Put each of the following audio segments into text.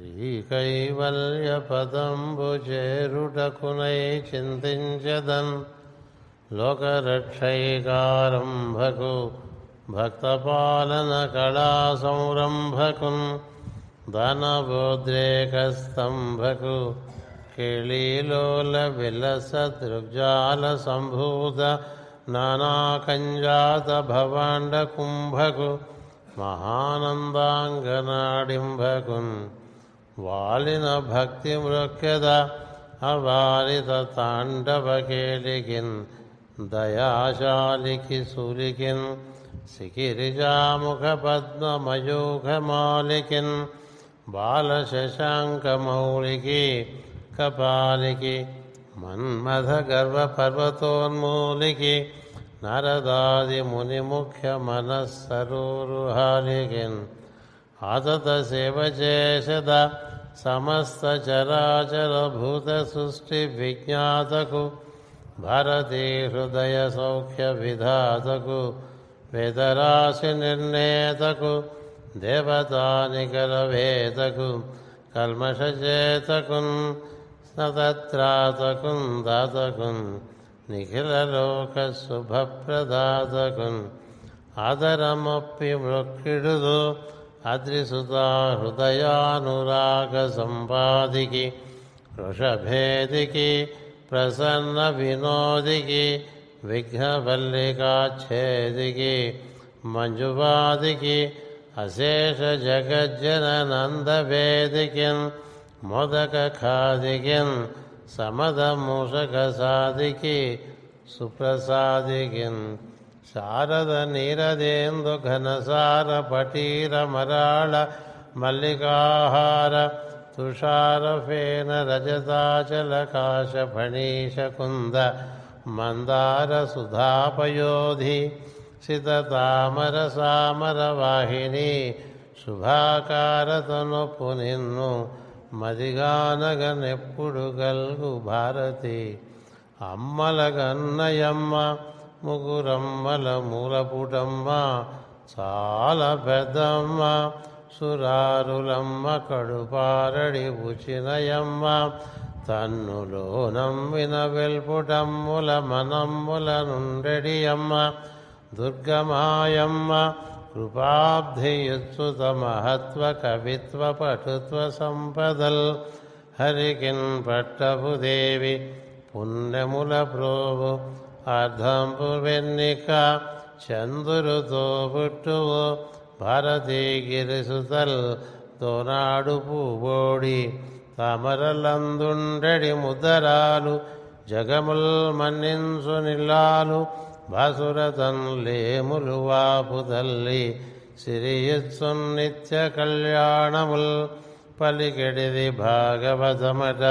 శ్రీకైవల్యపదంబు చేరుటకునై చింతించదన్ లోకరక్షైకారంభకు భక్తపాలన కళా సంరంభకున్ ధనబోద్రేకస్తంభకు కేళీలోల విలస దృగ్జాల సంభూత నానాకంజాత భవాండ కుంభకు మహానందాంగనాడింభకున్ వాలిన భక్తి మృక్యద అవారిత తాండవకేలికిన్ దయాశాలికి సూలికిన్ సికిరిజాముఖ పద్మమయూఖమాలికిన్ బాలశశాంకమౌళికి కపాలికి మన్మథ గర్వ పర్వతోన్మూలికి నరదాది ముని ముఖ్య మనస్సరూరుహాలికిన్ అతత సేవ చేసద సమస్త చరాచర భూత సృష్టి విజ్ఞాతకు భారతీ హృదయ సౌఖ్య విధాతకు వేదరాశి నిర్ణేతకు దేవతానికర వేదకు కల్మషచేతకున్ సతత్రాతకున్ దాతకున్ నిఖిల శుభప్రదాతకున్ ఆదరమొప్పి మృక్కిడుదు अद्रिसुता हृदयानुरागसम्पादिकि वृषभेदिकि प्रसन्नविनोदिकि विघ्नवल्लिकाच्छेदिकि मञ्जुवादिकि अशेषजगज्जननन्दवेदिकिन् मोदकखादिकिन् समदमूषकसादिकि सुप्रसादिकिन्। శారద నీరదేందు ఘనసార పటీర మరాళ మల్లికాహార తుషార ఫేన రజతాచల కాశ ఫణీష కుంద మందార సుధాపయోధి సిత తామర సామర వాహిని శుభాకారతనొప్పు పునిన్ను మదిగానగనెప్పుడు గల్గు భారతి అమ్మలగన్నయమ్మ ముగురమ్మల మూలపుటమ్మ చాలా పెద్దమ్మ సురారులమ్మ కడుపారడి ఉచినయమ్మ తన్నులో నమ్మిన వెల్పుటమ్ముల మనమ్ముల నుండెడి అమ్మ దుర్గమాయమ్మ కృపాబ్ధియుత్సుత మహత్వ కవిత్వ పటుత్వ సంపదల్ హరికిన్ పట్టపు దేవి పుణ్యముల ప్రోభు అర్ధంపు వెన్నిక చందురుతో పుట్టువు భారతీ గిరిసుతల్ తోనాడు పూబోడి తమరలందుండడి ముదరాలు జగముల్ మన్నించు నిల్లాలు భాసురతన్ లేములు వాపు తల్లి నిత్య కళ్యాణముల్ పలికెడిది భాగవతమట.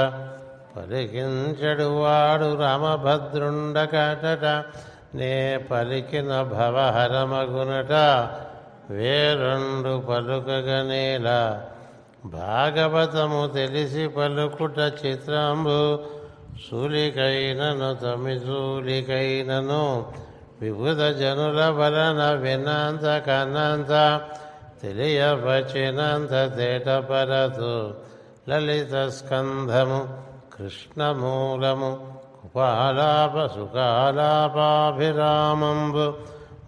పలికించడు వాడు రామభద్రుండకటట. నే పలికిన భవహరమగునట వేరుండు పలుకగనేలా భాగవతము తెలిసి పలుకుట చిత్రంబు సూలికైనను తమిసూలికైనను విభుద జనుల వలన వినంత కన్నంత తెలియవచ్చినంత తేటపరతు లలిత స్కంధము కృష్ణమూలము కుపాలాప సుకాలాపాభిరామంబు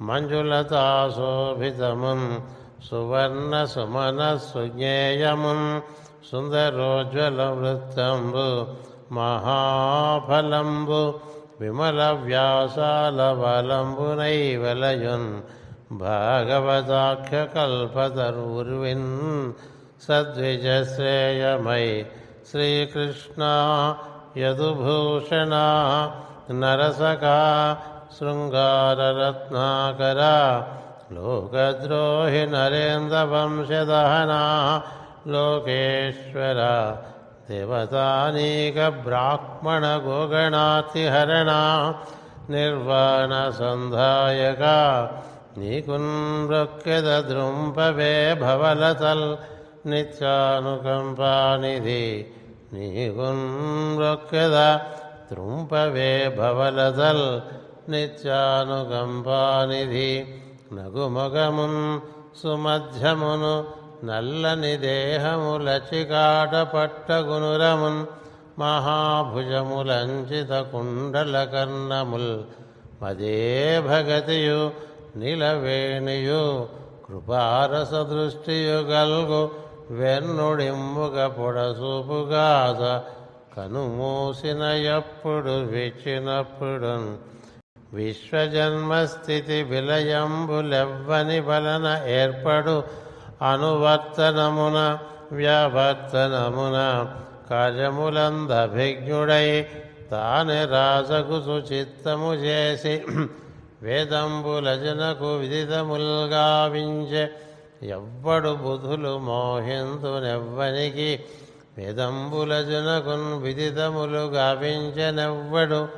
మంజులతాశోభితమున్ సువర్ణ సుమనస్సుజ్ఞేయమున్ సుందరోజ్వల వృత్తంబు మహాఫలంబు విమల వ్యాసాల బలంబునైవలయున్ భాగవతాఖ్య కల్పతరుర్విన్ సద్విజశ్రేయమై श्रीकृष्णा यदुभूषणा नरसखा शृङ्गाररत्नाकरा लोकद्रोहि नरेन्द्रवंशदहना लोकेश्वरा देवतानीकब्राह्मणगोगणातिहरणा निर्वाणसन्धायका निकुन्दृक्ष्यदधृम्पवे भवलतल् నిత్యానుకంపానిధి నీకున్మృక్యద త్రుంపవే భవలదల్ నిత్యానుకంపానిధి నగుమగమున్ సుమధ్యమును నల్లని దేహములచికాట పట్టగునురమున్ మహాభుజములంచిత కుండల కర్ణముల్. మదే భగతియు నిలవేణియు కృపారస దృష్టియు గల్గు వెన్నుడింబుగ పొడసూపుగాద కనుమూసిన ఎప్పుడు విచ్చినప్పుడు విశ్వజన్మస్థితి విలయంబులెవ్వని వలన ఏర్పడు అనువర్తనమున వ్యావర్తనమున. కార్యములందభిజ్ఞుడై తానే రాజకు సుచిత్తము చేసి వేదంబులజనకు విదితముల్గావించే. ఎవ్వడు బుధులు మోహింతునెవ్వనికి విదంబులజునకున్ విదితములు గావించనెవ్వడు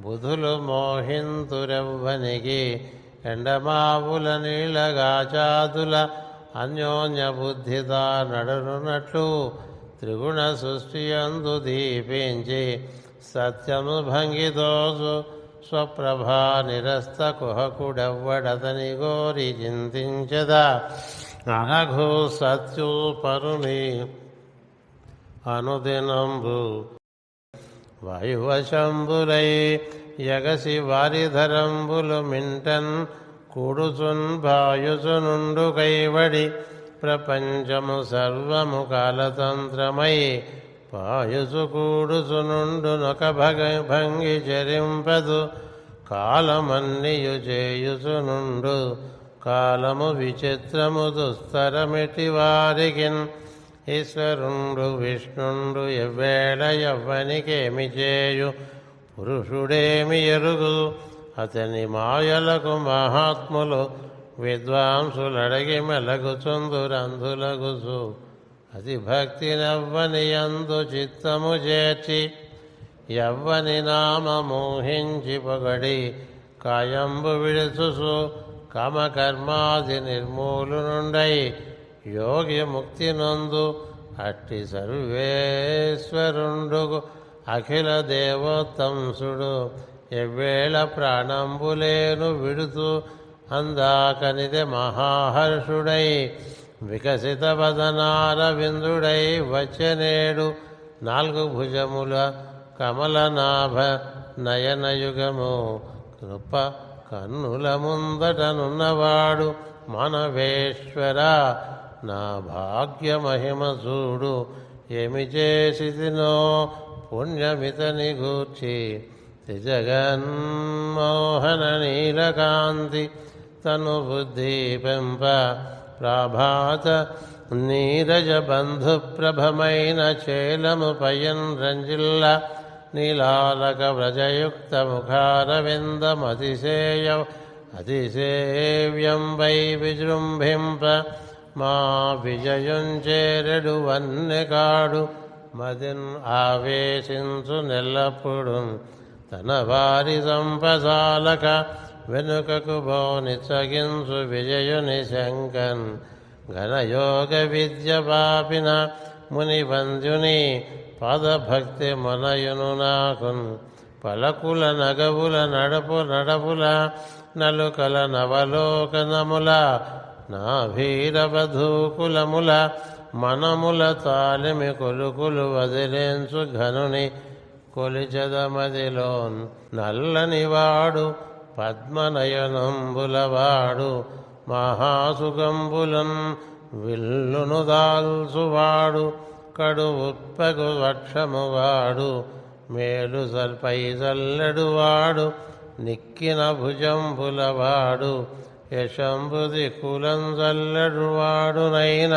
బుధులు మోహింతురెవ్వనికి ఎండమావుల నీళ్ళగాచాదుల అన్యోన్య బుద్ధిత నడునున్నట్లు త్రిగుణ సృష్టి అందు దీపించి సత్యము భంగితోసు స్వప్రభా నిరస్త కుహకుడెవ్వడతని గోరి చింతించదా. అనఘు సత్యోపరుని అనుదినంబు. వాయువశంబులై యగసి వారిధరంబులు మింటన్ కూడుచున్ భాయుచునుండు కైవడి ప్రపంచము సర్వము కాలతంత్రమై పాయుచు కూడుచునుండు నొక భగ భంగి చరింపదు కాలమన్నియు చేయుచునుండు కాలము విచిత్రము దుస్తరమిటి వారికిన్. ఈశ్వరుండు విష్ణుండు ఎవ్వేళ ఎవ్వనికేమి చేయు? పురుషుడేమి ఎరుగు? అతని మాయలకు మహాత్ములు విద్వాంసులడగి మెలగుచుందురంధులగుసు అతి భక్తి నవ్వని యందు చిత్తము చేర్చి ఎవ్వని నామ మోహించి పొగడి కాయంబు విడుచుసు కామకర్మాది నిర్మూలునుండై యోగి ముక్తి నందు అట్టి సర్వేశ్వరుండు అఖిల దేవతంసుడు ఎవ్వేళ ప్రాణంబులేను విడుతూ అందాకనిదే మహాహర్షుడై వికసిత వదనారవిందుడై వచ్చనేడు నాలుగు భుజముల కమలనాభ నయనయుగము. కృప కన్నుల ముందటనున్నవాడు మనవేశ్వర నా భాగ్య మహిమ చూడు ఏమి చేసినో పుణ్యమితని గూర్చి జగన్మోహన నీలకాంతి తను బుద్ధి పెంప ప్రాభాత నీరజ బంధు ప్రభమైన చేలము పయన్ రంజిల్లా. నీలాలక వ్రజయుక్త ముఖారవిందమతిశేయ అతిసేవ్యం వై విజృంభింప మా విజయుంచేరెడు వన్నెకాడు మదిన్ ఆవేశించు నెల్లప్పుడు తన వారి సంపసాలక వెనుకకు బోనిచ్చగించు విజయుని శంకన్ ఘనయోగ విద్య పాపిన ముని వంద్యుని పదభక్తి మనయును నాకున్ పలకుల నగవుల నడపు నడపుల నలుకల నవలోకనముల నా వీరవధూకులముల మనముల తాలిమి కొలుకులు వదిలేంచు ఘనుని కొలిచదమదిలోన్ నల్లని వాడు పద్మనయనంబులవాడు మహాసుగంబులన్ విల్లును దాల్చువాడు ఒక్కడు ఉప్పగు వక్షమువాడు మేలు సల్పై చల్లడువాడు నిక్కిన భుజంబులవాడు యశంబుది కులం చల్లడువాడునైన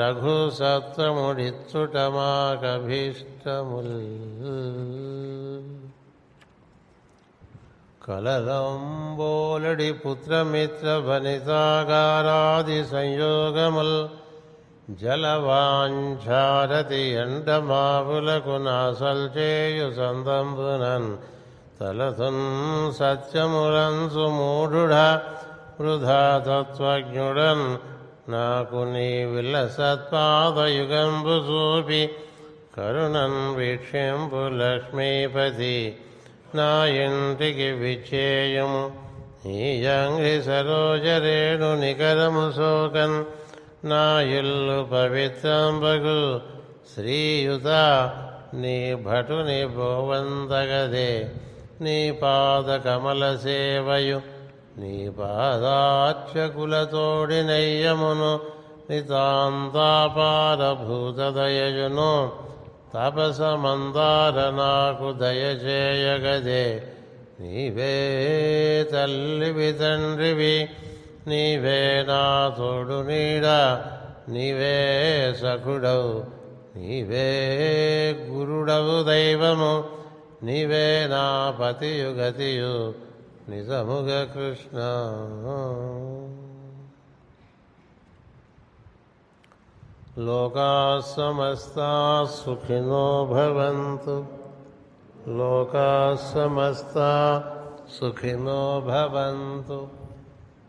రఘు సత్రముడిచ్చుట మాకభీష్టముల్ కలలంబోలడి పుత్రమిత్ర వనితాగారాది సంయోగముల్. జలవాంఛారతి ఎండమావులకు నాసల్చేయు సందంబునన్ తలతున్ సత్యములంసు మూఢుడ వృధా తత్వజ్ఞుడన్. నాకు నీ విలసత్పాదయుగంబు చూపి కరుణన్ వీక్షింపు లక్ష్మీపతి. నా ఇంటికి విచ్చేయము. ఈ యంగి సరోజరేణు నికరము శోకన్. నా ఇల్లు పవిత్రంబగు శ్రీయుత నీ భటుని భువందగదే నీ పాద కమల సేవయు నీ పాదార్చకులతోడి నయ్యమును నితాంతాపారభూతదయయును తపస మందార నాకు దయచేయగదే నీవే తల్లివి తండ్రివి నీవే నా తోడు నీడ నీవే సఖుడవు నీవే గురుడవు దైవము నీవే నా పతియు గతియు నిజముగ కృష్ణ. లోకా సమస్తా సుఖినో భవంతు లోకా సమస్తా సుఖినో భవంతు.